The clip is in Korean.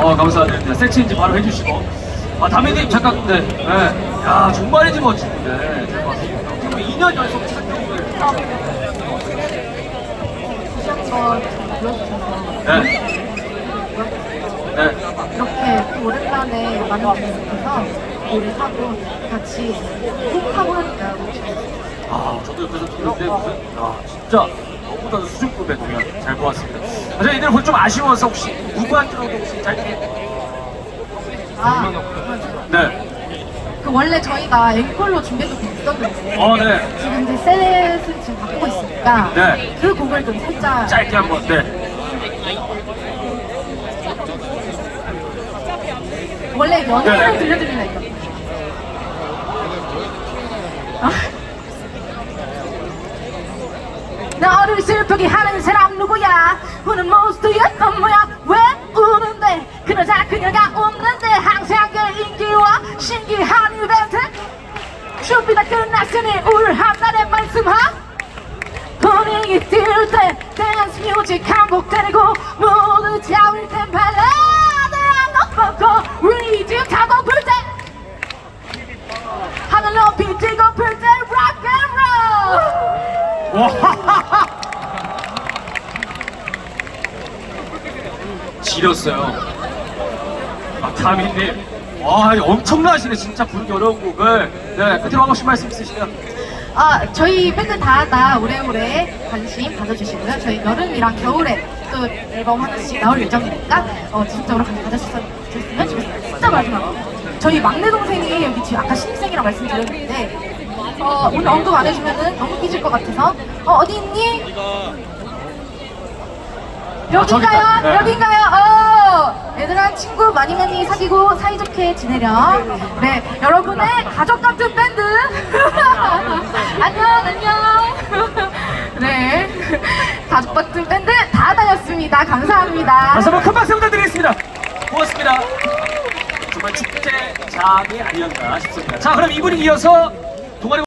어, 감사드립니다. 세치인지 바로 해주시고. 아, 다미님, 잠깐, 네. 네. 야, 정말이지 멋진데. 잘 봤습니다. 지금 2년 연속 착용을. 저 불러주셔서 네. 네. 이렇게 또 오랜만에 많은 분들께서 우리 하고 같이 꼭 하고 하니까 아, 저도 옆에서 들었는데 무슨, 아, 진짜 너무나도 수준급의 공연 잘 보았습니다. 아, 제가 이대로 볼좀 아쉬워서 혹시 누구한테라도 혹시 짧게. 아, 네. 그 원래 저희가 앵콜로 준비해서 있었는데 어, 네. 지금 이제 셋을 지금 바꾸고 있으니까 네. 그 곡을 좀 살짝 짧게 한 번, 네. 원래 네, 연애를 네. 들려드리려 했거든요. 아. 너를 슬프게 하는 사람 누구야? 우는 모습도였던 뭐야? 왜 우는데? 그러자 그녀가 웃는데 항상 그 인기와 신기한 이벤트. 준비가 끝났으니 우울한 날의 말씀하. 분위기 띄울 때 댄스 뮤직 한 곡 때리고 모두 자울 땐 발라드 한곡 벗고 리즈 타고 불때. 하늘 높이 뛰고 불때 락앤롤 지렸어요. 아, 다미님. 와, 엄청나시네, 진짜 부르기 어려운 곡을. 네, 끝으로 하고 싶은 말씀 있으시면. 아, 저희 밴드 다다 오래오래 관심 가져주시고요. 저희 여름이랑 겨울에 또 앨범 하나씩 나올 예정이니까 어, 지속적으로 관심 가져주셨으면 좋겠습니다. 진짜 마지막으로 저희 막내 동생이 여기 지금 아까 신입생이라고 말씀드렸는데 어, 오늘 언급 안 해주면 은 너무 삐질 것 같아서 어, 어디 있니? 아. 여긴가요? 네. 여긴가요? 어, 얘들아 친구 많이 많이 사귀고 사이좋게 지내렴. 네, 여러분의 가족 같은 밴드. 안녕, 안녕. 네, 가족 같은 밴드 다 다녔습니다. 감사합니다. 다시 한번 큰 박수 부탁드리겠습니다. 고맙습니다. 정말 축제 장이 아니었나 싶습니다. 자, 그럼 이분이 이어서